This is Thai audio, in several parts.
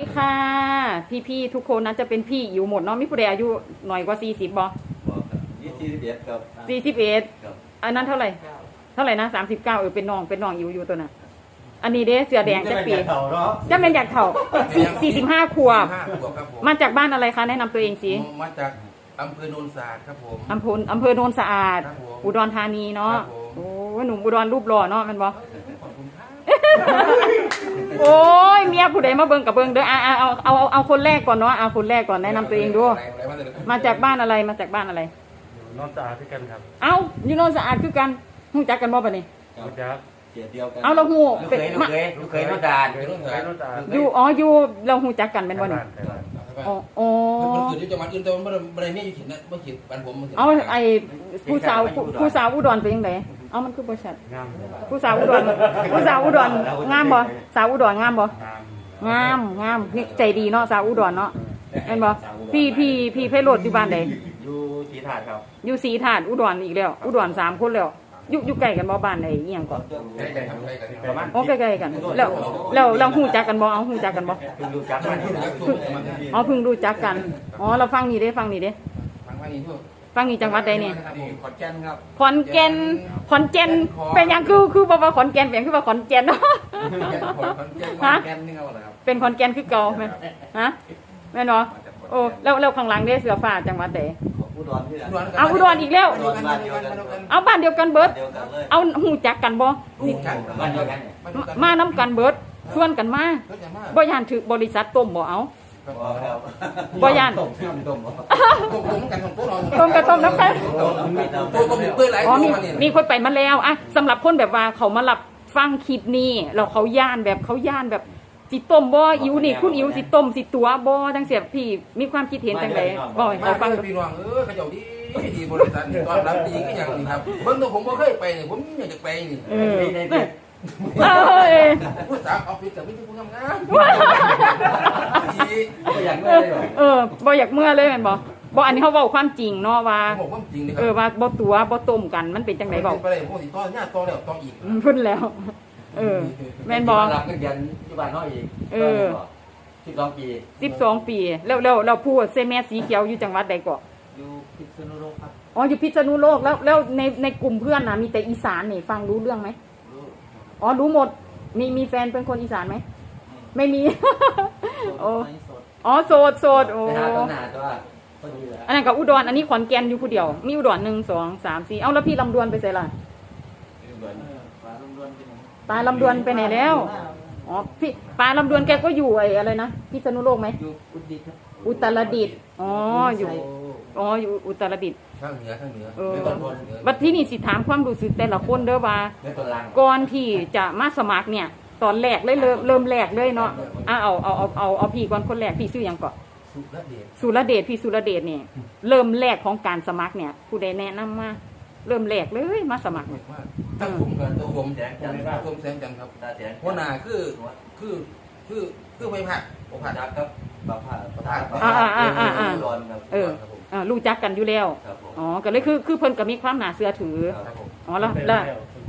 สวัสดีค่ะพี่ๆทุกคนนะจะเป็นพี่อยู่หมดเนาะมีผู้ใดอายุหน่อยกว่าสี่สิบบ่บอกครับยี่สิบเอ็ดครับสี่สิบเอ็ดครับอันนั้นเท่าไหร่ เท่าไหร่นะสามสิบเก้าเออเป็นน้องเป็นน้องอยู่อยู่ตัวน่ะอันนี้เด้เสือแดงจะปีเขาเนาะจะเป็นอยากเถ่าสี่สิบห้าขวบห้าขวบครับผมมาจากบ้านอะไรคะแนะนำตัวเองสิมาจากอำเภอโนนสะอาดครับผมอำเภออำเภอโนนสะอาด ครับผม อุดรธานีเนาะครับผม โอ้ยหนุ่มอุดรรูปหล่อเนาะแมันบ่ ขอบคุณครับ โอ้ยเมียผู้ใดมาเบิ่งกับเบิ่งเด้ออะอะเอาเอาเอาเอาคนแรกก่อนเนาะเอาคนแรกก่อนแนะนำตัวเองดูอะไรอะไรเลยมาจากบ้านอะไรมาจากบ้านอะไร นอนตาที่กันครับเอาอยู่โนนสะอาดคือกันฮู้จักกันบ่ปะนี่ครับรู้จักเกียรติเดียวกันเอาเราฮู้ลูกเป็นเคยลูกมาเคยลูกเคยน้องดานเคยโนนสะไปอาดนอนตาอยู่อ๋ออยู่เราฮู้จักกันเป็นบ่นี่ไทยบ้านอ๋ออ๋อมันเกิดที่จังหวัดอื่นแต่ว่าไม่ได้ไม่ได้เนี่ยอยู่เขียนนะไม่เขียนบ้านผมมันเอาไอ้ผู้สาวผู้ผู้สาวอุดรเป็นจังได เอามันคือบ่ชัดงามเลยผู้สาวอุดรผู้สาวอุดรงามบ่สาวอุดรงามบ่งามงามงามพี่ใจดีเนาะสาวอุดรเนาะแม่นบ่พี่พี่พี่ไพโรดอยู่บ้านใดอยู่สีถาดครับอยู่ศรีธาตุอุดรอีกแล้ว อุดรสามคนแล้วอยู่อยู่ใกล้กันบ่บ้านใดอีหยังก่อนใกล้กันครับใกล้กันประมาณอ๋อใกล้ๆกัน แล้วแล้วเราฮู้จักกันบ่เอาฮู้จักกันบ่เพิ่งรู้จักมันอ๋อเพิ่งรู้จักกันอ๋อเราฟังนี่เด้ฟังนี่เด้ทางบ้านนี้ทั่ว ฟังนี่จังหวัดใดนี่ขอนแก่นครับขอนแก่นขอนแก่นเป็นหยังคือคือบ่ว่าขอนแก่นเป็นหยังคือว่าขอนแก่นเนาะขอนแก่นขอนแก่นนี่เขาอะไรครับเป็นขอนแก่นคือเก่าแม่นฮะแม่นเนาะโอ้แล้วแล้วข้างหลังเด้เสือฟ้าจังหวัดใดอุดรที่ไหนเอาอุดรอีกแล้ว อุดรบ้านเดียวกันเอาบ้านเดียวกันเบิด เดียวกันเลยเอาฮู้จักกันบ่นี่กันบ้านเดียวกันเนี่ยมานํกันเบิดชวนกันมาก็จะมาบ่ย่านถือบริษัทต้มบ่เอา บอกแล้วบ่ย่าน ต้มต้มต้มตรงตรงกันของตัวเราต้มกับต้มน้ำกันตัวตัวเปื่อยหลายอ๋อตัวมีมันนี่มีคนไปมาแล้วอะสำหรับคนแบบว่าเขามารับฟังคลิปนี้แล้วเขาย่านแบบเขาย่านแบบสิต้มบ่อิวนี่คุณอิวสิต้มสิตัวบ่จังเสียพี่มีความคิดเห็นจังไดบ่ให้มาเขาฟังเลยพี่น้องเออเขาเจ้าดีดีบริษัทนี่ตอนรับดีก็อย่างนี้ครับเบิ่งตัวผมบ่เคยไปนี่ผมอยากจะไปนี่ เออ ในใน เอ้ยผู้สาวออฟฟิศกับพี่ที่ผู้ทำงานดีอย่างเอนี้อเลยเออบ่อยากเมื่อเลยแม่นบ่บ่อันนี้เขาเว้าความจริงเนาะว่า ผมบอกว่าจริงนะคเอรัอว่าบ่ตัวบ่ต้มกันมันเป็นจังไดเว้าไปเลยพวกสิต่อเนี่ยต่อแล้วต่ออีกอืมพุ่นแล้ว เออ แม่นบ่ รับเงินเดือนที่บ้านน้อยอีกสิบสองปี12 ปี แล้วแล้วเราพูดเซแมสสีเขียวอยู่จังหวัดใดก่ออยู่พิษณุโลกครับอ๋ออยู่พิษณุโลกแล้วแล้วในในกลุ่มเพื่อนนะมีแต่อีสานนี่ฟังรู้เรื่องไหม อ๋อรู้หมด มีมีแฟนเป็นคนอีสานไหม ไม่มี โอ้ อ๋อโสดโสดโอ้ไปหาต้นหนาตัวต้นนี้แหละอันนั้นกับอุดรอันนี้ขอนแก่นอยู่ผู้เดียว มีอุดรหนึ่งสองสามสี่เอาแล้วพี่ลำดวนไปใส่ละปลาลำดวนไปไหนแล้ว อ๋อพี่ปลาลำดวนแกก็อยู่ไอ้อะไรนะพิษณุโลกไหมอยู่อุดรครับอุตรดิตถ์อ๋ออยู่ อ๋ออยู่อุตรดิตถ์ ข้างเหนือข้างเหนือเออบัดที่นี่สิถามความรู้สึกแต่ละคนเด้อว่าในต้นลังก่อนที่จะมาสมัครเนี่ย ตอนแรกเลยเริ่มเริ่มแรกเลยเนาะอะเอาเอาเอาเอาเอาพี่ก่อนคนแรกพี่ชื่อหยังก่อนสุรเดชสุรเดชพี่สุรเดชเนี่ยเริ่มแรกของการสมัครเนี่ย ผู้ใดแนะนำมาเริ่มแรกเลยมาสมัครมากมากตั้งผมกับตัวผมแสงจันทร์ผมแสงจันทร์ครับตาแสงหัวหน้าคือคือคือคือไม่ผัดผมผัดจักครับบาผ่าประธานเออ อ่ารู้จักกันอยู่แล้ว ครับผมอ๋อ ก็เลยคือคือเพิ่นก็มีความน่าเชื่อถือ ครับผมอ๋อแล้วแล้ว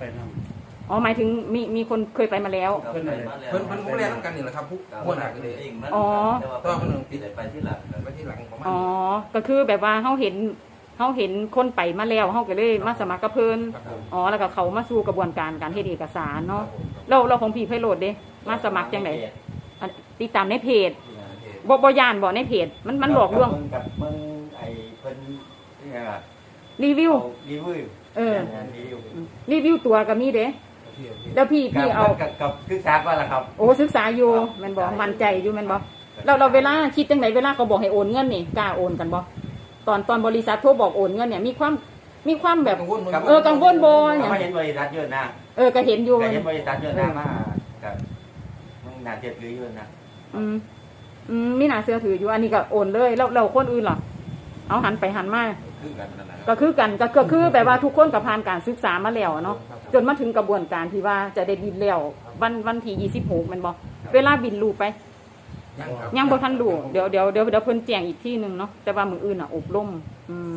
ไปนอ๋อหมายถึงมีมีคนเคยไปมาแล้ว เพิ่นเพิ่นผมเรียนกันนี่แหละครับผู้หัวหน้าก็เลยก็มันติดไปที่หลังไปที่หลังประมาณอ๋อก็คือแบบว่าเฮาเห็นเฮาเห็นคนไปมาแล้วเฮาก็เลยมาสมัครกับเพิ่นครับผมอ๋อ แล้วก็เขามาสู่กระบวนการการเฮ็ดเอกสารเนาะเราเราของพี่ไพโรดเด้ มาสมัครจังไดอันติดตามในเพจบ่บ่ย่านบ่ในเพจ มันมันหลอกลวง กับมึงไอ้เพิ่น นี่ไงล่ะรีวิวรีวิวเออรีวิวรีวิวตัวก็มีเด้แล้วพี่พี่เอา กับกับคือทราบว่าล่ะครับ โอ้ศึกษาอยู่แม่นบ่มั่นใจอยู่แม่นบ่เราเราเวลาคิดจังไดเวลาเขาบอกให้โอนเงินนี่กล้าโอนกันบ่ตอนตอนบริษัทโทรบอกโอนเงินเนี่ยมีความมีความแบบเออกังวลบ่ก็ไม่เห็นบริษัทเยอะนะเออก็เห็นอยู่ก็เห็นบริษัทเยอะนะมากับมึงน่าเจ็บถือเยอะนะอืมอืมมีหนาเสื้อถืออยู่อันนี้ก็โอนเลยแล้วเราคนอื่นล่ะเอาหันไปหันมา คือกันนั่นแหละก็คือกันก็ก็คือแบบว่าทุกคนกับผ่านการศึกษามาแล้วอะเนาะจนมาถึงกระบวนการที่ว่าจะได้บินแล้ววันวันที่ยี่สิบหกมันบอกเวลาบินรูไป ยังครับยังบ่ทันรู้เดี๋ยวเดี๋ยวเดี๋ยวเดี๋ยวเพิ่นแจ้งอีกที่หนึ่งเนาะแต่ว่ามืออื่นอะอบรมอืม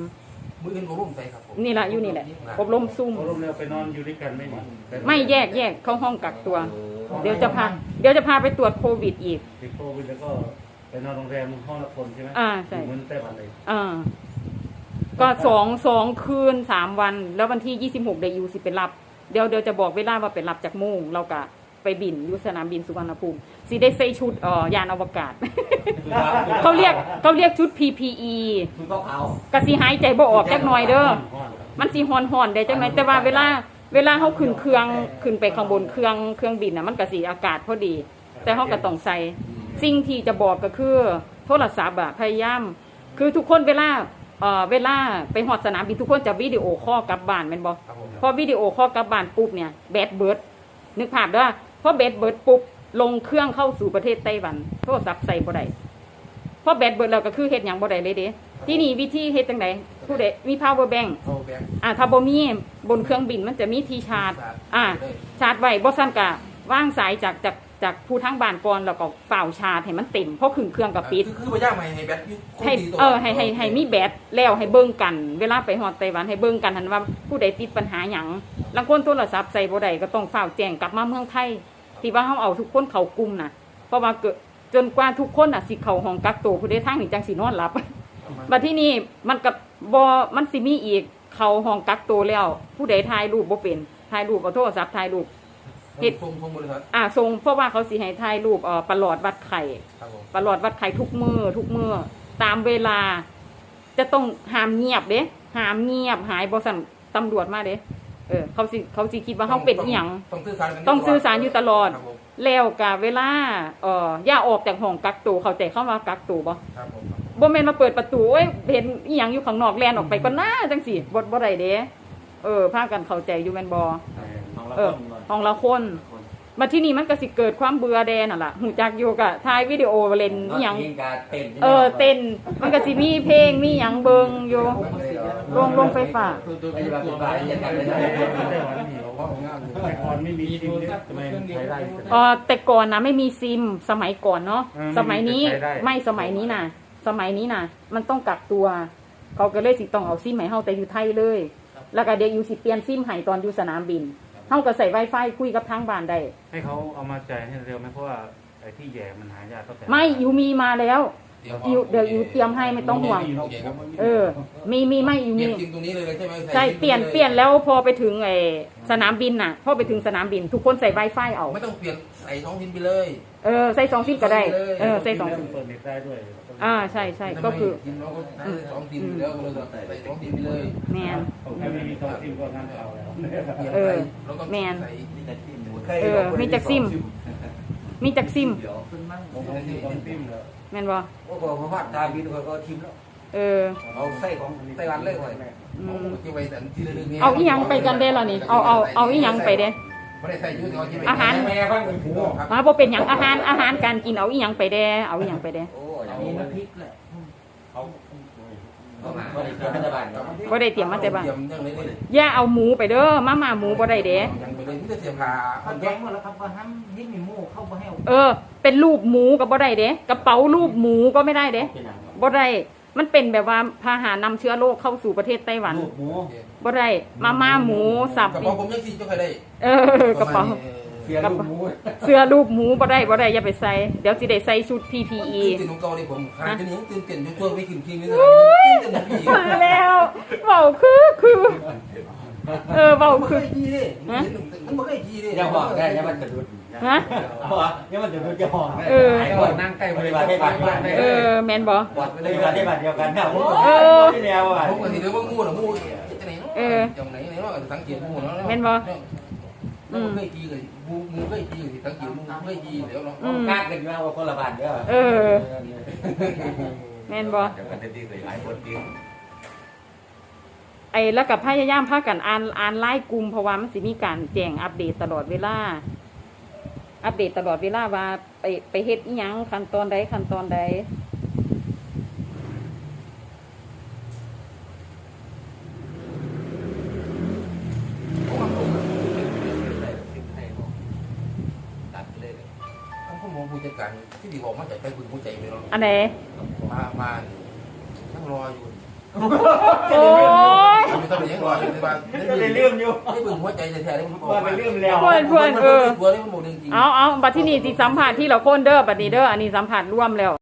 มืออื่นอบรมใส่ครับผมนี่ละอยู่นี่แหละ อบรมซุ่มเขาลงเรือไปนอนอยู่ด้วยกันไม่หนีปไม่แยกแยกเข้าห้องกักตัว เดี๋ยวจะพาเดี๋ยวจะพาไปตรวจโควิดอีก ติดโควิดแล้วก็ไปนอนโรงแรมห้องละคนใช่ไหมอ่าใช่ เหมือนไต้หวันเลย อ่า ก็สองสองคืนสามวัน แล้ววันที่ยี่สิบหกเดยูสิไปรับ เดี๋ยวเดี๋ยวจะบอกเวลาว่าไปรับจากโมงเรากะไปบินอยุสนามบินสุวรรณภูมิสิได้ใส่ชุดเอ่อยานอวกาศ เขาเรียกเขาเรียกชุด PPE คุณก็เอากะสิหายใจบ่ออกจักหน่อยเด้อห้อนมันสิฮอนฮอนๆได้จังไหนแต่ว่าเวลาเวลาเขาขึ้นเครื่องขึ้นไปข้างบนเครื่องเครื่องบินน่ะมันก็สิอากาศพอดี แต่เขาก็ต้องใส่สิ่งที่จะบอกก็คือ โทรศัพท์อะพยายาม คือทุกคนเวลา เอ่อเวลาไปหอดสนามบินทุกคนจะวิดีโอคอลกลับบ้านแม่นบ่ครับผมพอวิดีโอคอลกลับบ้านปุ๊บเนี่ยแบตเบิร์ดนึกภาพเด้อพอแบตเบิร์ดปุ๊บลงเครื่องเข้าสู่ประเทศไต้หวันโทรศัพท์ใส่บ่ได้พอแบตเบิร์ดแล้วก็คือเฮ็ดหยังบ่ได้เลยเด้ที่นี่วิธีเฮ็ดจังไดผู้ใดมี power bank เข้าแบงค์ อ่าถ้าบ่มีบนเครื่องบินมันจะมีที่ชาร์จ อ่า ชาร์จไว้บ่ซั่นกะว่างสายจากจาก จากผู้ทั้งบ้านก่อนแล้วก็ฝ่าวชาร์จให้มันเต็มเพราะขึ้นเครื่องกับปิด คือคือพยายามให้ให้แบตอยู่คงให้ที่ตัวเออให้ให้ให้มีแบตแล้วให้เบิ่งกัน เวลาไปฮอดไต้หวันให้เบิ่งกันหันว่าผู้ใดติดปัญหาหยังลางคนโทรศัพท์ใส่บ่ได้ก็ต้องฝ่าวแจ้งกลับมาเมืองไทยที่ว่าเฮาเอาทุกคนเข้ากลุ่มน่ะ เพราะว่าเกิดจนกว่าทุกคนน่ะสิเข้าห้องกักตัวผู้ใดทางนี่จังสินอนหลับ บัดที่นี่มันกับบอมันสิมีอีกเขาห้องกักตัวแล้ว ผู้ใดถ่ายรูปบ่เป็นถ่ายรูปเอาโทรศัพท์ถ่ายรูป เฮ็ดทรงทรงบริษัทอ่าทรงเพราะว่าเขาสิให้ถ่ายรูปเอ่อประหลอดวัดไข่ครับผมประหลอดวัดไข่ทุกมือทุกมือตามเวลา จะต้องห้ามเงียบเด้ห้ามเงียบหายบ่สั่นตำรวจมาเด้เออ เขาสิเขาสิคิดว่าเขาเป็นอีหยังต้องสื่อสารกันต้องสื่อสารอยู่ตลอด ครับผมแล้วกะเวลาเอ่อย่าออกจากห้องกักตัวเข้าใจเข้ามากักตัวบ่ครับผมบ่แม่นมาเปิดประตูเอ้ยเห็นอีหยังอยู่ข้างนอกแล่นออกไปก็น่าจังสิบ่บ่ได้เด้เออพากันเข้าใจอยู่แม่นบ่ของ เราเออห้องละคนมาที่นี่มันก็สิเกิดความเบื่อแดนั่นล่ะหูจักอยู่กะถ่ายวิดีโอเล่นอีหยังยิงการเต้นเออเต้นมันก็สิมีเพลงมีหยังเบิงอยู่ลงลงไฟฟ้าไม่ใช่แบบการยิงการเลยนะไต้หวันมีบอกว่าแต่ก่อนไม่มีซิมเนี่ยทำไมใช้ได้เออแต่ก่อนนะไม่มีซิมสมัยก่อนเนาะเออสมัยนี้ใช้ได้ไม่สมัยนี้นะสมัยนี้นะมันต้องกักตัว เขาก็เลยสิต้องเอาซิมให้เฮาแต่อยู่ไทยเลย แล้วก็เดี๋ยวอยู่สิเปลี่ยนซิมให้ตอนอยู่สนามบิน เฮาก็ใส่ Wi-Fi คุยกับทางบ้านได้ ให้เขาเอามาจ่ายให้เร็วไหมเพราะว่าไอ้ที่แย่มันหายากก็แต่ไม่อยู่มีมาแล้วอยู่เดี๋ยวอยู่เตรียมให้ไม่ต้องห่วงโอเคครับเออ มีมีไม่อยู่เปลี่มียนจริงตรงนี้เลยใช่ไหมใช่เปลี่ยนเปลี่ยนแล้วพอไปถึงไอ้สนามบินน่ะ พอไปถึงสนามบิน ทุกคนใส่ Wi-Fi เอา ไม่ต้องเปลี่ยนใส่ท้องถิ่นไปเลย เออใส่สองซิมก็ได้ เออใส่สองซิมเปิดเน็ตได้ด้วยอ่าใช่ใช่ก็คือกินเราก็ใส่ท้องถิ่นไปแล้วเราใส่ท้องถิ่นไปเลยแมนถ้าไม่มีท้องซิมก็งานเอาแล้วเออแล้วก็แมนใส่เออมีจักซิม มีจักซิมผมผมมีท้องซิมแล้วแมนบ่โอ้โหพอดตาบินก็ทิมแล้วเออเอาไส้ของไต้หวันเลยก่อนอืเอามเก็บไว้แต่ที่ระลึกนี่เอาอีหยังไปกันได้ล่ะนี่ เอาเอาเอาอีหยังไปเด้ ไม่ได้ใส่ยุ่งเอาเก็บไว้อาหาร แม่ฟังเป็นผัวครับมาบ่เป็นหยังอาหารอาหารการกินเอาอีหยังไปแด้เอาอีหยังไปแด้โอ้อย่างนี้น้ำพริกแหละเขาเขามาไม่ได้เกี่ยวกับบ้านครับบ่ได้เตรียมมาแต่บ้านเตรียมยังเลยเลยอย่าเอาหมูไปเด้อมาม่าหมูบ่ได้เด้ยังไปเลยที่จะเตรียมผ้าเขาแจ้งหมดแล้วครับว่าห้ามยิ่งมีหมูเข้ามาให้เออ เป็นรูปหมูก็บ่ได้เด้กระเป๋ารูปหมูก็ไม่ได้เด้เป็นอย่างบ่ได้ มันเป็นแบบว่าพาหานำเชื้อโรคเข้าสู่ประเทศไต้หวันลูกหมูบ่ได้มาม่าหมูสับกระเป๋าผมยังซีจะเคยได้เออกระเป๋าเสียลูกหมูเสื้อรูปหมูบ่ได้บ่ได้อย่าไปใส่เดี๋ยวสิได้ใส่ชุด PPE ตื่นของเก่าเลยผมขนาดนี้ตื่นเต้นช่วยไม่ขึ้นทีนี่เลยตื่นเต้นพี่มาแล้วเว้าคือคือ เออเว้ามันคือไม่ดีเลยมันไม่ได้ดีเลยอย่าบอกได้อย่ามันจะดุดฮะอย่ามันจะดุดจะห้องได้เออไอ้คนนั่งใกล้บริวารให้บัตรเออแม่นบ่บริวารให้บัตรเดียวกันนะผมเออที่แนวอะผมก็ทีเดียวว่างูหรองูจะไหนเนาะเออจังไหนไหนเนาะสังเกตงูเนาะแม่นบ่อืมเคยจีเลยงูงูเคยจีสิสังเกตงูเคยจีเดี๋ยวเนาะอืมกล้ากันอยู่ว่าคนละบาทเด้อเออแม่นบ่เดี๋ยวกันจะดีเลยหลายคนดี ไอ้แล้วกับพยายามพากันอ่านอ่านไล่กลุ่มเพราะว่ามันสิมีการแจ้งอัปเดตตลอดเวลา อัปเดตตลอดเวลาว่าไปไปเฮ็ดอีหยังขั้นตอนใดขั้นตอนใดตัดเลยผมก็มองผู้จัดการที่ดีบอกมาจากใจคุณผู้ใจไปเนาะอันไหนมามานั่งรออยู่ โอ้ย ไม่ต้องเลี้ยังก่อนเลยว่าก็เลยเลื่อมอยู่ไม่เบิ่งหัวใจแท้ๆเลยมันบอกว่าไปเลื่อมแล้วเพื่อนเพื่อนเออ มันบอกจริง เอาเอาบัดที่นี่ที่สัมผัสที่เราโค่นเด้อบัดนี้เด้ออันนี้สัมผัสร่วมแล้ว